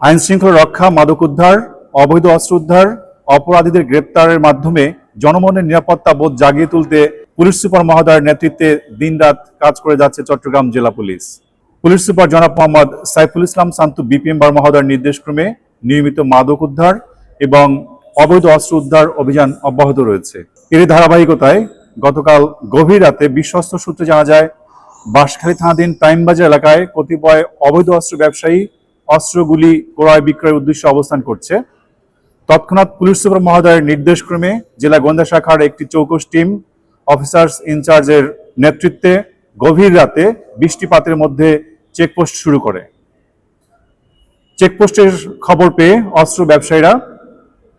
আইন শৃঙ্খলা রক্ষা, মাদক উদ্ধার, অবৈধ অস্ত্র উদ্ধার, অপরাধীদের গ্রেপ্তারের মাধ্যমে জনমনের নিরাপত্তা বোধ জাগিয়ে তুলতে পুলিশ সুপার মহোদয়ের নেতৃত্বে দিনরাত কাজ করে যাচ্ছে চট্টগ্রাম জেলা পুলিশ। পুলিশ সুপার জনাব মোহাম্মদ সাইফুল ইসলাম শান্তু বিপিএম বার মহোদয়ের নির্দেশক্রমে নিয়মিত মাদক উদ্ধার এবং অবৈধ অস্ত্র উদ্ধার অভিযান অব্যাহত রয়েছে। এর ধারাবাহিকতায় গতকাল গভীর রাতে বিশ্বস্ত সূত্রে জানা যায়, বাঁশখালী থানাধীন টাইমবাজার এলাকায় কতিপয় অবৈধ অস্ত্র ব্যবসায়ী অস্ত্রগুলি ক্রয় বিক্রয়ের উদ্দেশ্যে অবস্থান করছে। তৎক্ষণাৎ পুলিশ সুপার মহোদয়ের নির্দেশক্রমে জেলা গোয়েন্দা শাখার একটি চৌকস টিম অফিসার্স ইনচার্জের নেতৃত্বে গভীর রাতে বৃষ্টিপাতের মধ্যে চেকপোস্ট শুরু করে। চেকপোস্টের খবর পেয়ে অস্ত্র ব্যবসায়ীরা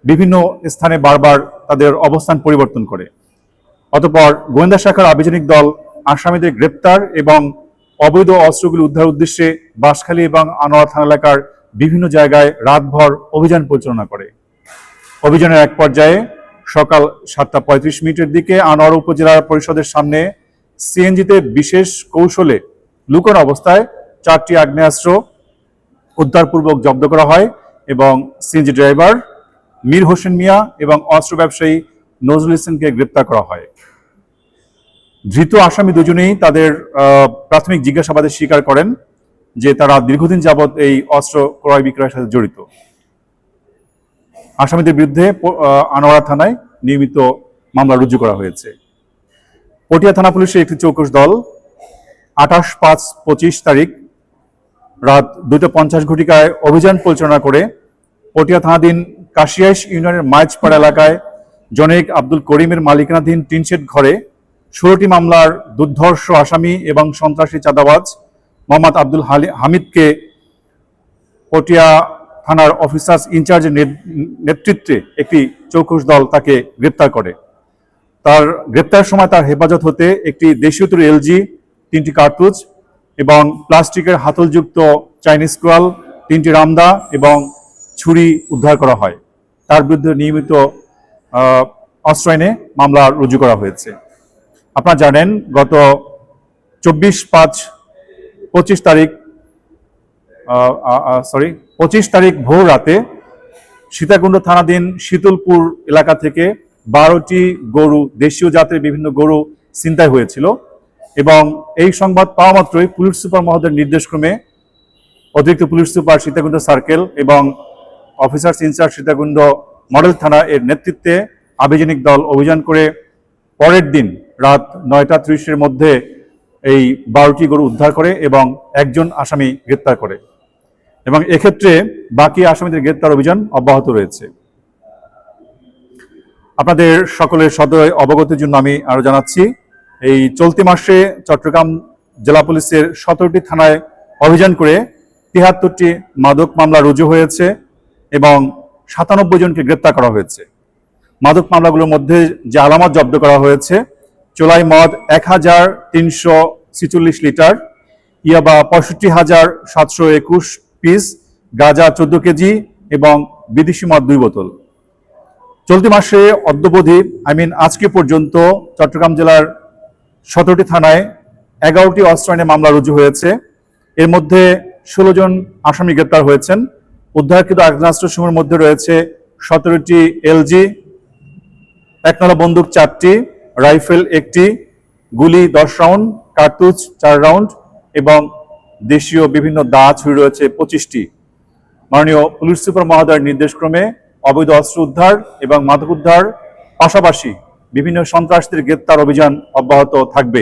বিভিন্ন স্থানে বারবার তাদের অবস্থান পরিবর্তন করে। অতপর গোয়েন্দা শাখার আবেদনিক দল আসামিদের গ্রেপ্তার এবং অবৈধ অস্ত্রগুলি উদ্ধার উদ্দেশ্যে বাঁশখালী এবং আনোয়ার থানা এলাকার বিভিন্ন জায়গায় রাতভর অভিযান পরিচালনা করে। অভিযানের এক পর্যায়ে সকাল সাতটা পঁয়ত্রিশ মিনিটের দিকে আনোয়ার উপজেলা পরিষদের সামনে সিএনজিতে বিশেষ কৌশলে লুকোনো অবস্থায় চারটি আগ্নেয়াস্ত্র উদ্ধারপূর্বক জব্দ করা হয় এবং সিএনজি ড্রাইভার মীর হোসেন মিয়া এবং অস্ত্র ব্যবসায়ী নজরুল ইসলামকে গ্রেপ্তার করা হয়। ধৃত আসামি দুজনেই তাদের প্রাথমিক জিজ্ঞাসাবাদে স্বীকার করেন যে তারা দীর্ঘদিন যাবৎ এই অস্ত্র ক্রয় বিক্রয়ের সাথে জড়িত। আসামিদের বিরুদ্ধে আনোয়ারা থানায় নিয়মিত মামলা রুজু করা হয়েছে। পটিয়া থানা পুলিশের একটি চৌকস দল আঠাশ পাঁচ পঁচিশ তারিখ রাত দুটো পঞ্চাশ ঘটিকায় অভিযান পরিচালনা করে পটিয়া থানাধীন কাশিয়াইশ ইউনিয়নের মাইজপাড়া এলাকায় জনেক আব্দুল করিমের মালিকানাধীন টিনশেড ঘরে ষোলোটি মামলার দুর্ধর্ষ আসামি এবং সন্ত্রাসী চাঁদাবাজ মোহাম্মদ আব্দুল হালি- হামিদকে পটিয়া থানার অফিসার্স ইনচার্জের নেতৃত্বে একটি চৌকস দল তাকে গ্রেপ্তার করে। তার গ্রেপ্তার সময় তার হেফাজত হতে একটি দেশীয় এলজি, তিনটি কার্তুজ এবং প্লাস্টিকের হাতলযুক্ত চাইনিজ কোয়াল তিনটি রামদা এবং ছুরি উদ্ধার করা হয়। তার বিরুদ্ধে নিয়মিত অস্ত্র মামলা রুজু করা হয়েছে। আপনারা জানেন গত চব্বিশ পাঁচ পঁচিশ তারিখ সরি পঁচিশ তারিখ ভোর রাতে সীতাকুণ্ড থানাধীন শীতলপুর এলাকা থেকে বারোটি গরু, দেশীয় জাতের বিভিন্ন গরু ছিনতাই হয়েছিল এবং এই সংবাদ পাওয়া মাত্রই পুলিশ সুপার মহোদয়ের নির্দেশক্রমে অতিরিক্ত পুলিশ সুপার সীতাকুণ্ড সার্কেল এবং অফিসার্স ইনচার্জ সীতাকুণ্ড মডেল থানা এর নেতৃত্বে আবেদনিক দল অভিযান করে পরের দিন রাত নয়টা ত্রিশের মধ্যে এই বারোটি গরু উদ্ধার করে এবং একজন আসামি গ্রেপ্তার করে। এবং এক্ষেত্রে বাকি আসামিদের গ্রেপ্তার অভিযান অব্যাহত রয়েছে। আপনাদের সকলের সদয় অবগতির জন্য আমি আরও জানাচ্ছি, এই চলতি মাসে চট্টগ্রাম জেলা পুলিশের সতেরোটি থানায় অভিযান করে তিয়াত্তরটি মাদক মামলা রুজু হয়েছে এবং সাতানব্বই জনকে গ্রেপ্তার করা হয়েছে। মাদক মামলাগুলোর মধ্যে যে আলামত জব্দ করা হয়েছে চোলাই মদ এক হাজার তিনশো ছিচল্লিশ লিটার, ইয়াবা পঁয়ষট্টি হাজার সাতশো একুশ পিস, গাঁজা চোদ্দ কেজি এবং বিদেশি মদ দুই বোতল। চলতি মাসে অদ্যবধি, আই মিন আজকে পর্যন্ত চট্টগ্রাম জেলার সতেরোটি থানায় এগারোটি অস্ত্র আইনে মামলা রুজু হয়েছে। এর মধ্যে ষোলো জন আসামি গ্রেপ্তার হয়েছেন। উদ্ধারকৃত আগ্নেয়াস্ত্রসমূহের মধ্যে রয়েছে সতেরোটি এলজি একনলা বন্দুক চারটি রাইফেল একটি গুলি দশ রাউন্ড, কার্তুজ চার রাউন্ড এবং দেশীয় বিভিন্ন দা ছুরি রয়েছে পঁচিশটি। মাননীয় পুলিশ সুপার মহোদয়ের নির্দেশক্রমে অবৈধ অস্ত্র উদ্ধার এবং মাদক উদ্ধার পাশাপাশি বিভিন্ন সন্ত্রাসীদের গ্রেপ্তার অভিযান অব্যাহত থাকবে।